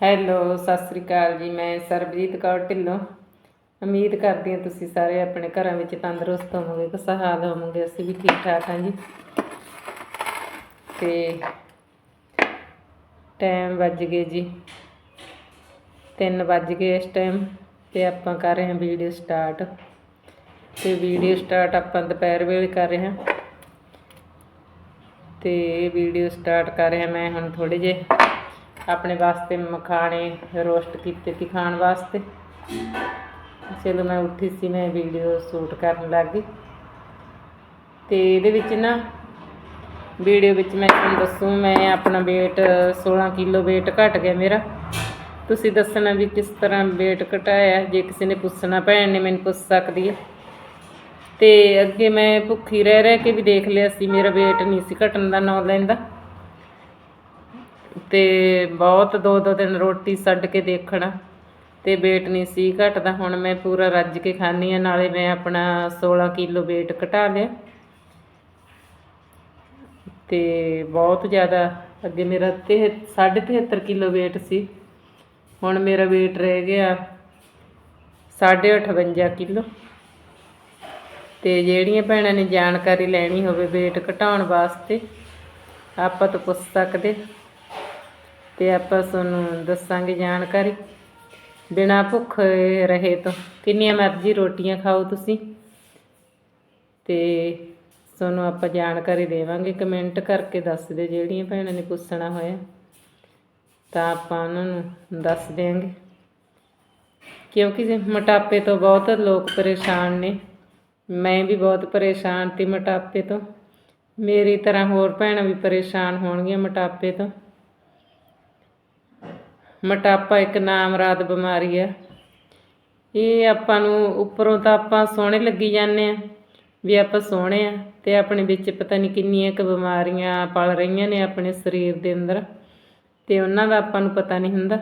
Hello, Sat Sri ਅਕਾਲ ਜੀ, ਮੈਂ ਸਰਬਜੀਤ ਕੌਰ ਢਿੱਲੋਂ। ਉਮੀਦ ਕਰਦੀ ਹਾਂ ਤੁਸੀਂ ਸਾਰੇ ਆਪਣੇ ਘਰਾਂ ਵਿੱਚ ਤੰਦਰੁਸਤ ਹੋਵੋਗੇ ਖੁਸ਼ਹਾਲ ਹੋਵੋਗੇ, ਅਸੀਂ ਵੀ ਠੀਕ ਠਾਕ ਹਾਂ ਜੀ। ਤੇ ਟਾਈਮ ਵੱਜ ਗਏ ਜੀ 3 ਵੱਜ ਗਏ ਇਸ ਟਾਈਮ ਤੇ ਆਪਾਂ ਕਰ ਰਹੇ ਹਾਂ ਵੀਡੀਓ ਸਟਾਰਟ ਤੇ ਵੀਡੀਓ ਸਟਾਰਟ ਆਪਾਂ ਦੁਪਹਿਰ ਵੇਲੇ ਕਰ ਰਹੇ ਹਾਂ। ਤੇ ਵੀਡੀਓ ਸਟਾਰਟ ਕਰ ਰਿਹਾ ਮੈਂ ਹੁਣ ਥੋੜੇ ਜਿਹੇ ਆਪਣੇ ਵਾਸਤੇ ਮਖਾਣੇ ਰੋਸਟ ਕੀਤੇ ਸੀ ਖਾਣ ਵਾਸਤੇ। ਚਲੋ ਮੈਂ ਉੱਠੀ ਸੀ, ਮੈਂ ਵੀਡੀਓ ਸ਼ੂਟ ਕਰਨ ਲੱਗ ਗਈ। ਤੇ ਇਹਦੇ ਵਿੱਚ ਨਾ ਵੀਡੀਓ ਵਿੱਚ ਮੈਂ ਤੁਹਾਨੂੰ ਦੱਸੂ, ਮੈਂ ਆਪਣਾ weight 16 ਕਿਲੋ weight ਘਟ ਗਿਆ ਮੇਰਾ। ਤੁਸੀਂ ਦੱਸਣਾ ਵੀ ਕਿਸ ਤਰ੍ਹਾਂ weight ਘਟਾਇਆ, ਜੇ ਕਿਸੇ ਨੇ ਪੁੱਛਣਾ, ਭੈਣ ਨੇ ਮੈਨੂੰ ਪੁੱਛ ਸਕਦੀ ਹੈ ਤੇ ਅੱਗੇ ਮੈਂ ਭੁੱਖੀ ਰਹਿ ਰਹਿ ਕੇ ਵੀ ਦੇਖ ਲਿਆ ਸੀ, ਮੇਰਾ weight ਨਹੀਂ ਸੀ ਘਟਣ ਦਾ, ਨਾਂ ਲੈਂਦਾ ਤੇ ਬਹੁਤ ਦੋ ਦੋ ਦਿਨ ਰੋਟੀ ਛੱਡ ਕੇ ਦੇਖਣਾ ਤੇ weight ਨਹੀਂ ਸੀ ਘਟਦਾ। ਹੁਣ ਮੈਂ ਪੂਰਾ ਰੱਜ ਕੇ ਖਾਂਦੀ ਆ ਨਾਲੇ ਮੈਂ ਆਪਣਾ 16 ਕਿਲੋ weight ਘਟਾ ਲਿਆ। ਤੇ ਬਹੁਤ ਜ਼ਿਆਦਾ ਅੱਗੇ ਮੇਰਾ ਤੇ 73 ਕਿਲੋ weight ਸੀ। ਹੁਣ ਮੇਰਾ weight ਰਹਿ ਗਿਆ 58 ਕਿਲੋ। ਤੇ ਜਿਹੜੀਆਂ ਭੈਣਾਂ ਨੇ ਜਾਣਕਾਰੀ ਲੈਣੀ ਹੋਵੇ weight ਘਟਾਉਣ ਵਾਸਤੇ, ਆਪਾਂ ਤੋਂ ਪੁੱਛ ਸਕਦੇ। ਤੇ ਆਪਾਂ ਤੁਹਾਨੂੰ ਦੱਸਾਂਗੇ ਜਾਣਕਾਰੀ। ਬਿਨਾ ਭੁੱਖ ਰਹੇ ਤੋਂ। ਕਿੰਨੀਆਂ ਮਰਜ਼ੀ ਰੋਟੀਆਂ ਖਾਓ ਤੁਸੀਂ। ਤੇ ਤੁਹਾਨੂੰ ਆਪਾਂ ਜਾਣਕਾਰੀ ਦੇਵਾਂਗੇ। ਕਮੈਂਟ ਕਰਕੇ ਦੱਸ ਦਿਓ ਜਿਹੜੀਆਂ ਭੈਣਾਂ ਨੇ ਪੁੱਛਣਾ ਹੋਇਆ। ਤਾਂ ਆਪਾਂ ਉਹਨਾਂ ਨੂੰ ਦੱਸ ਦਿਆਂਗੇ। ਕਿਉਂਕਿ ਜੇ ਮੋਟਾਪੇ ਤੋਂ ਬਹੁਤ ਲੋਕ ਪਰੇਸ਼ਾਨ ਨੇ। ਮੈਂ ਵੀ ਬਹੁਤ ਪਰੇਸ਼ਾਨ ਤੀ ਮੋਟਾਪੇ ਤੋਂ। ਮੇਰੀ ਤਰ੍ਹਾਂ ਹੋਰ ਭੈਣਾਂ ਵੀ ਪਰੇਸ਼ਾਨ ਹੋਣਗੀਆਂ ਮੋਟਾਪੇ ਤੋਂ। ਮੋਟਾਪਾ ਇੱਕ ਨਾਮਰਾਦ ਬਿਮਾਰੀ ਆ। ਇਹ ਆਪਾਂ ਨੂੰ ਉੱਪਰੋਂ ਤਾਂ ਆਪਾਂ ਸੋਹਣੇ ਲੱਗੀ ਜਾਂਦੇ ਆ, ਵੀ ਆਪਾਂ ਸੋਹਣੇ ਆ ਤੇ ਆਪਣੇ ਵਿੱਚ ਪਤਾ ਨਹੀਂ ਕਿੰਨੀਆਂ ਕੁ ਬਿਮਾਰੀਆਂ ਪਲ ਰਹੀਆਂ ਨੇ ਆਪਣੇ ਸਰੀਰ ਦੇ ਅੰਦਰ ਤੇ ਉਹਨਾਂ ਦਾ ਆਪਾਂ ਨੂੰ ਪਤਾ ਨਹੀਂ ਹੁੰਦਾ।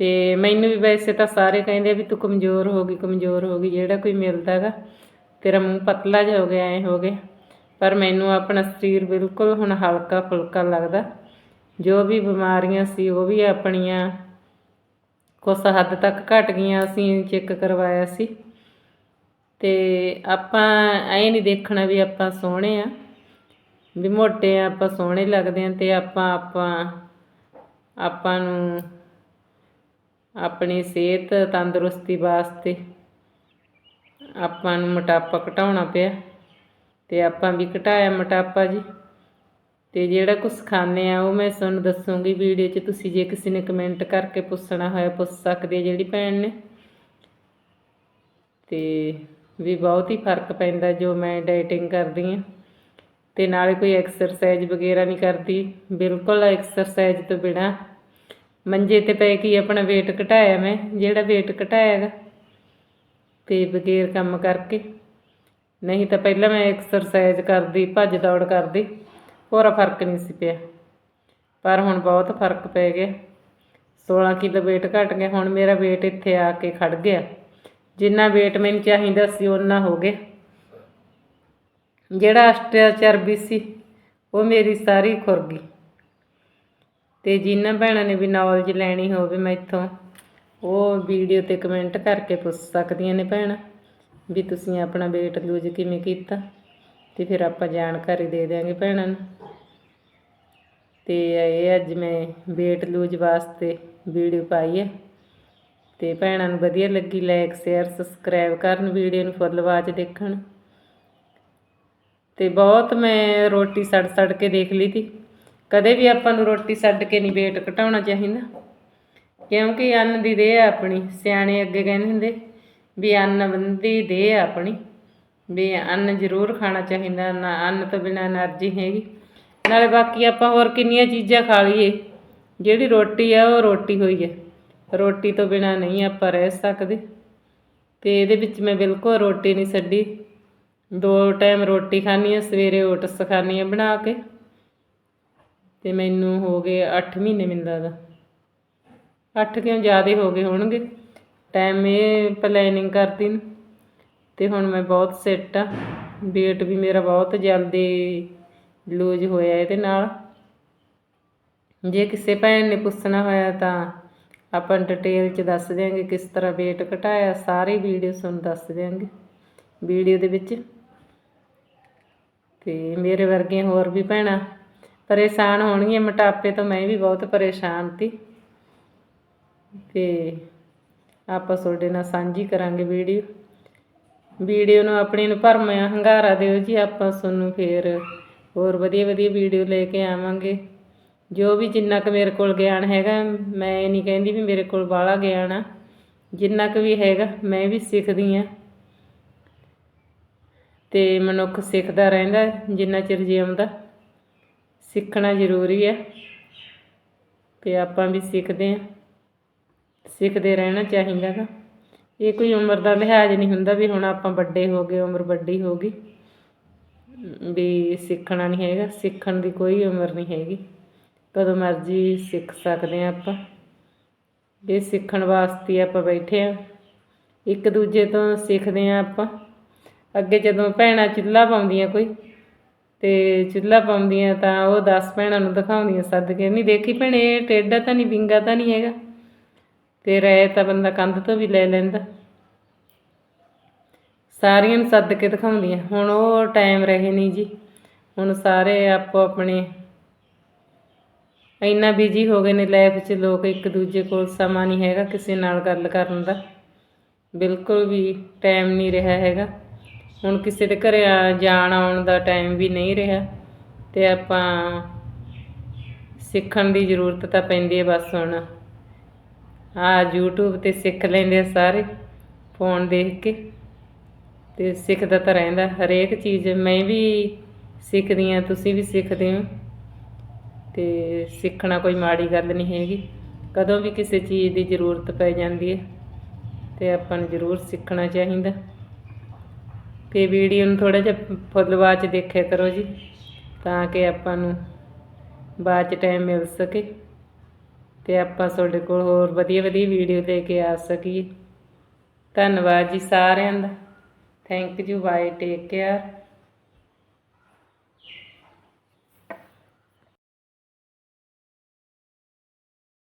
ਤੇ ਮੈਨੂੰ ਵੀ ਵੈਸੇ ਤਾਂ ਸਾਰੇ ਕਹਿੰਦੇ ਵੀ ਤੂੰ ਕਮਜ਼ੋਰ ਹੋ ਗਈ, ਕਮਜ਼ੋਰ ਹੋ ਗਈ, ਜਿਹੜਾ ਕੋਈ ਮਿਲਦਾ ਹੈਗਾ, ਤੇਰਾ ਮੂੰਹ ਪਤਲਾ ਜਿਹਾ ਹੋ ਗਿਆ, ਐ ਹੋ ਗਿਆ। ਪਰ ਮੈਨੂੰ ਆਪਣਾ ਸਰੀਰ ਬਿਲਕੁਲ ਹੁਣ ਹਲਕਾ ਫੁਲਕਾ ਲੱਗਦਾ। ਜੋ ਵੀ ਬਿਮਾਰੀਆਂ ਸੀ, ਉਹ ਵੀ ਆਪਣੀਆਂ ਕੁਛ ਹੱਦ ਤੱਕ ਘਟ ਗਈਆਂ, ਅਸੀਂ ਚੈੱਕ ਕਰਵਾਇਆ ਸੀ। ਤੇ ਆਪਾਂ ਐ ਨਹੀਂ ਦੇਖਣਾ ਵੀ ਆਪਾਂ ਸੋਹਣੇ ਆ, ਵੀ ਮੋਟੇ ਆ, ਆਪਾਂ ਸੋਹਣੇ ਲੱਗਦੇ ਆ ਤੇ ਆਪਾਂ ਆਪਾਂ ਆਪਾਂ ਨੂੰ ਆਪਣੀ ਸਿਹਤ ਤੰਦਰੁਸਤੀ ਵਾਸਤੇ ਆਪਾਂ ਨੂੰ ਮੋਟਾਪਾ ਘਟਾਉਣਾ ਪਿਆ। ਤੇ ਆਪਾਂ ਵੀ ਘਟਾਇਆ ਮੋਟਾਪਾ ਜੀ। ਤੇ ਜਿਹੜਾ ਕੁਝ ਖਾਂਦੇ ਆ, ਉਹ ਮੈਂ ਤੁਹਾਨੂੰ ਦੱਸੂਗੀ ਵੀਡੀਓ 'ਚ। ਤੁਸੀਂ ਜੇ ਕਿਸੇ ਨੇ ਕਮੈਂਟ ਕਰਕੇ ਪੁੱਛਣਾ ਹੋਇਆ, ਪੁੱਛ ਸਕਦੇ ਜਿਹੜੀ ਭੈਣ ਨੇ। ਤੇ ਵੀ ਬਹੁਤ ਹੀ ਫ਼ਰਕ ਪੈਂਦਾ ਜੋ ਮੈਂ ਡਾਈਟਿੰਗ ਕਰਦੀ ਆ। ਤੇ ਨਾਲੇ ਕੋਈ ਐਕਸਰਸਾਈਜ਼ ਵਗੈਰਾ ਨਹੀਂ ਕਰਦੀ। ਬਿਲਕੁਲ ਐਕਸਰਸਾਈਜ਼ ਤੋਂ ਬਿਨਾ। ਮੰਜੇ ਤੇ ਪੈ ਕੇ ਆਪਣਾ weight ਘਟਾਇਆ ਮੈਂ, ਜਿਹੜਾ weight ਘਟਾਇਆ ਹੈਗਾ ਤੇ ਬਗੈਰ ਕੰਮ ਕਰਕੇ। ਨਹੀਂ ਤਾਂ ਪਹਿਲਾਂ ਮੈਂ ਐਕਸਰਸਾਈਜ਼ ਕਰਦੀ, ਭੱਜ ਦੌੜ ਕਰਦੀ। ਪੂਰਾ ਫ਼ਰਕ ਨਹੀਂ ਸੀ ਪਿਆ। ਪਰ ਹੁਣ ਬਹੁਤ ਫ਼ਰਕ ਪੈ ਗਿਆ। 16 ਕਿਲੋ weight ਘਟ ਗਿਆ ਹੁਣ ਮੇਰਾ weight ਇੱਥੇ ਆ ਕੇ ਖੜ ਗਿਆ। ਜਿੰਨਾ weight ਮੈਨੂੰ ਚਾਹੀਦਾ ਸੀ ਉਹਨਾਂ ਹੋ ਗਿਆ। ਜਿਹੜਾ ਅਸਟਿਆ ਚਰਬੀ ਸੀ, ਉਹ ਮੇਰੀ ਸਾਰੀ ਖੁਰ ਗਈ। ਤੇ ਜਿਨ੍ਹਾਂ ਭੈਣਾਂ ਨੇ ਵੀ ਨੌਲੇਜ ਲੈਣੀ ਹੋਵੇ ਮੈਥੋਂ, ਉਹ ਵੀਡੀਓ ਤੇ ਕਮੈਂਟ ਕਰਕੇ ਪੁੱਛ ਸਕਦੀਆਂ ਨੇ ਭੈਣਾਂ, ਵੀ ਤੁਸੀਂ ਆਪਣਾ weight ਲੂਜ਼ ਕਿਵੇਂ ਕੀਤਾ। ਤੇ ਫਿਰ ਆਪਾਂ ਜਾਣਕਾਰੀ ਦੇ ਦਿਆਂਗੇ ਭੈਣਾਂ ਨੂੰ। ਤੇ ਇਹ ਅੱਜ ਮੈਂ weight ਲੂਜ਼ ਵਾਸਤੇ ਵੀਡੀਓ ਪਾਈ ਹੈ ਤੇ ਭੈਣਾਂ ਨੂੰ ਵਧੀਆ ਲੱਗੀ ਲਾਈਕ ਸ਼ੇਅਰ ਸਬਸਕ੍ਰਾਈਬ ਕਰਨ ਵੀਡੀਓ ਨੂੰ ਫੁੱਲ ਵਾਚ ਦੇਖਣ। ਤੇ ਬਹੁਤ ਮੈਂ ਰੋਟੀ ਸੜ ਸੜ ਕੇ ਦੇਖ ਲਈ ਤੀ ਕਦੇ ਵੀ ਆਪਾਂ ਨੂੰ ਰੋਟੀ ਛੱਡ ਕੇ ਨਹੀਂ weight ਘਟਾਉਣਾ ਚਾਹੀਦਾ। ਕਿਉਂਕਿ ਅੰਨ ਦੀ ਦੇਹ ਆ ਆਪਣੀ, ਸਿਆਣੇ ਅੱਗੇ ਕਹਿੰਦੇ ਹੁੰਦੇ ਵੀ ਅੰਨ ਬੰਦੀ ਦੇਹ ਆ ਆਪਣੀ। ਵੀ ਅੰਨ ਜ਼ਰੂਰ ਖਾਣਾ ਚਾਹੀਦਾ, ਨਾ ਅੰਨ ਤੋਂ ਬਿਨਾ એનર્ਜੀ ਹੈਗੀ। ਨਾਲੇ ਬਾਕੀ ਆਪਾਂ ਹੋਰ ਕਿੰਨੀਆਂ ਚੀਜ਼ਾਂ ਖਾ ਲਈਏ, ਜਿਹੜੀ ਰੋਟੀ ਆ ਉਹ ਰੋਟੀ ਹੋਈ ਹੈ ਰੋਟੀ ਤੋਂ ਬਿਨਾ ਨਹੀਂ ਆਪਾਂ ਰਹਿ ਸਕਦੇ। ਤੇ ਇਹਦੇ ਵਿੱਚ ਮੈਂ ਬਿਲਕੁਲ ਰੋਟੀ ਨਹੀਂ ਛੱਡੀ। ਦੋ ਟਾਈਮ ਰੋਟੀ ਖਾਣੀ ਆ ਸਵੇਰੇ ਓਟਸ ਖਾਣੀ ਆ ਬਣਾ ਕੇ। ਤੇ ਮੈਨੂੰ ਹੋ ਗਏ 8 ਮਹੀਨੇ ਮਿਲਦਾ ਲੱਗਦਾ। 8 ਕਿਉਂ ਜ਼ਿਆਦਾ ਹੋ ਗਏ ਹੋਣਗੇ? ਟਾਈਮ ਇਹ ਪਲੈਨਿੰਗ ਕਰਦੀ ਨੂੰ। ਅਤੇ ਹੁਣ ਮੈਂ ਬਹੁਤ ਸੈੱਟ ਹਾਂ ਵੇਟ ਵੀ ਮੇਰਾ ਬਹੁਤ ਜਲਦੀ ਲੂਜ਼ ਹੋਇਆ ਇਹਦੇ ਨਾਲ। ਜੇ ਕਿਸੇ ਭੈਣ ਨੇ ਪੁੱਛਣਾ ਹੋਇਆ ਤਾਂ ਆਪਾਂ ਡਿਟੇਲ ਚ ਦੱਸ ਦਿਆਂਗੇ ਕਿਸ ਤਰ੍ਹਾਂ ਵੇਟ ਘਟਾਇਆ। ਸਾਰੀ ਵੀਡੀਓ ਤੁਹਾਨੂੰ ਦੱਸ ਦਿਆਂਗੇ। ਵੀਡੀਓ ਦੇ ਵਿੱਚ। ਤੇ ਮੇਰੇ ਵਰਗੀਆਂ ਹੋਰ ਵੀ ਭੈਣਾਂ ਪਰੇਸ਼ਾਨ ਹੋਣਗੀਆਂ। ਮੋਟਾਪੇ ਤੋਂ ਮੈਂ ਵੀ ਬਹੁਤ ਪਰੇਸ਼ਾਨ ਸੀ। ਤੇ ਆਪਾਂ ਤੁਹਾਡੇ ਨਾਲ ਸਾਂਝੀ ਕਰਾਂਗੇ ਵੀਡੀਓ ਵੀਡੀਓ ਨੂੰ ਆਪਣੀ ਨੂੰ ਭਰਮਿਆ ਹੰਗਾਰਾ ਦਿਓ ਜੀ ਆਪਾਂ ਤੁਹਾਨੂੰ ਫੇਰ। ਹੋਰ ਵਧੀਆ ਵਧੀਆ ਵੀਡੀਓ ਲੈ ਕੇ ਆਵਾਂਗੇ। ਜੋ ਵੀ ਜਿੰਨਾ ਕੁ ਮੇਰੇ ਕੋਲ ਗਿਆਨ ਹੈਗਾ, ਮੈਂ ਇਹ ਨਹੀਂ ਕਹਿੰਦੀ ਵੀ ਮੇਰੇ ਕੋਲ ਬਾਹਲਾ ਗਿਆਨ ਆ। ਜਿੰਨਾ ਕੁ ਵੀ ਹੈਗਾ, ਮੈਂ ਵੀ ਸਿੱਖਦੀ ਆ। ਤੇ ਮਨੁੱਖ ਸਿੱਖਦਾ ਰਹਿੰਦਾ, ਜਿੰਨਾ ਚਿਰ ਜਿਉਂਦਾ। ਸਿੱਖਣਾ ਜ਼ਰੂਰੀ ਹੈ ਤੇ ਆਪਾਂ ਵੀ ਸਿੱਖਦੇ ਆ। ਸਿੱਖਦੇ ਰਹਿਣਾ ਚਾਹੀਦਾ ਗਾ। ਇਹ ਕੋਈ ਉਮਰ ਦਾ ਲਿਹਾਜ਼ ਨਹੀਂ ਹੁੰਦਾ ਵੀ ਹੁਣ ਆਪਾਂ ਵੱਡੇ ਹੋ ਗਏ, ਉਮਰ ਵੱਡੀ ਹੋ ਗਈ। ਵੀ ਸਿੱਖਣਾ ਨਹੀਂ ਹੈਗਾ, ਸਿੱਖਣ ਦੀ ਕੋਈ ਉਮਰ ਨਹੀਂ ਹੈਗੀ। ਕਦੋਂ ਮਰਜ਼ੀ ਸਿੱਖ ਸਕਦੇ ਆ ਆਪਾਂ। ਇਹ ਸਿੱਖਣ ਵਾਸਤੇ ਆਪਾਂ ਬੈਠੇ ਆ ਇੱਕ ਦੂਜੇ ਤੋਂ ਸਿੱਖਦੇ ਆ ਆਪਾਂ। ਅੱਗੇ ਜਦੋਂ ਭੈਣਾਂ ਚੁੱਲ੍ਹਾ ਪਾਉਂਦੀਆਂ ਕੋਈ, ਤੇ ਚੁੱਲ੍ਹਾ ਪਾਉਂਦੀਆਂ ਤਾਂ ਉਹ 10 ਭੈਣਾਂ ਨੂੰ ਦਿਖਾਉਂਦੀਆਂ ਸੱਦ ਕੇ, ਨਹੀਂ ਦੇਖੀ ਭੈਣੇ, ਇਹ ਟੇਡਾ ਤਾਂ ਨਹੀਂ, ਵਿੰਗਾ ਤਾਂ ਨਹੀਂ ਹੈਗਾ? ਤੇ ਰਹਿ ਤਾਂ ਬੰਦਾ ਕੰਧ ਤੋਂ ਵੀ ਲੈ ਲੈਂਦਾ। ਸਾਰੀਆਂ ਨੂੰ ਸੱਦ ਕੇ ਦਿਖਾਉਂਦੀਆਂ। ਹੁਣ ਉਹ ਟਾਈਮ ਰਹੇ ਨਹੀਂ ਜੀ। ਹੁਣ ਸਾਰੇ ਆਪੋ ਆਪਣੇ ਇੰਨਾ ਬਿਜ਼ੀ ਹੋ ਗਏ ਨੇ ਲਾਈਫ 'ਚ, ਲੋਕ ਇੱਕ ਦੂਜੇ ਕੋਲ ਸਮਾਂ ਨਹੀਂ ਹੈਗਾ ਕਿਸੇ ਨਾਲ ਗੱਲ ਕਰਨ ਦਾ। ਬਿਲਕੁਲ ਵੀ ਟਾਈਮ ਨਹੀਂ ਰਿਹਾ ਹੈਗਾ। ਹੁਣ ਕਿਸੇ ਦੇ ਘਰੇ ਆ- ਜਾਣ ਆਉਣ ਦਾ ਟਾਈਮ ਵੀ ਨਹੀਂ ਰਿਹਾ ਤੇ ਆਪਾਂ ਸਿੱਖਣ ਦੀ ਜ਼ਰੂਰਤ ਤਾਂ ਪੈਂਦੀ ਹੈ ਬਸ ਹੁਣ। ਆ YouTube ਤੇ ਸਿੱਖ ਲੈਂਦੇ ਆ ਸਾਰੇ ਫੋਨ ਦੇਖ ਕੇ। ਤੇ ਸਿੱਖਦਾ ਤਾਂ ਰਹਿੰਦਾ, ਹਰੇਕ ਚੀਜ਼ ਮੈਂ ਵੀ ਸਿੱਖਦੀ ਆ ਤੁਸੀਂ ਵੀ ਸਿੱਖਦੇ ਹੋ। ਤੇ ਸਿੱਖਣਾ ਕੋਈ ਮਾੜੀ ਗੱਲ ਨਹੀਂ ਹੈਗੀ, ਕਦੋਂ ਵੀ ਕਿਸੇ ਚੀਜ਼ ਦੀ ਜ਼ਰੂਰਤ ਪੈ ਜਾਂਦੀ ਹੈ, ਤੇ ਆਪਾਂ ਨੂੰ ਜ਼ਰੂਰ ਸਿੱਖਣਾ ਚਾਹੀਦਾ। ਤੇ ਵੀਡੀਓ ਨੂੰ ਥੋੜਾ ਜਿਹਾ ਫੁੱਲ ਬਾਅਦ ਚ ਦੇਖਿਆ ਕਰੋ ਜੀ, ਤਾਂ ਕਿ ਆਪਾਂ ਨੂੰ ਬਾਅਦ ਚ ਟਾਈਮ ਮਿਲ ਸਕੇ। ਤੇ ਆਪਾਂ ਤੁਹਾਡੇ ਕੋਲ ਹੋਰ ਵਧੀਆ ਵਧੀਆ ਵੀਡੀਓ ਲੈ ਕੇ ਆ ਸਕੀਏ। ਧੰਨਵਾਦ ਜੀ ਸਾਰਿਆਂ ਦਾ। Thank you bye take care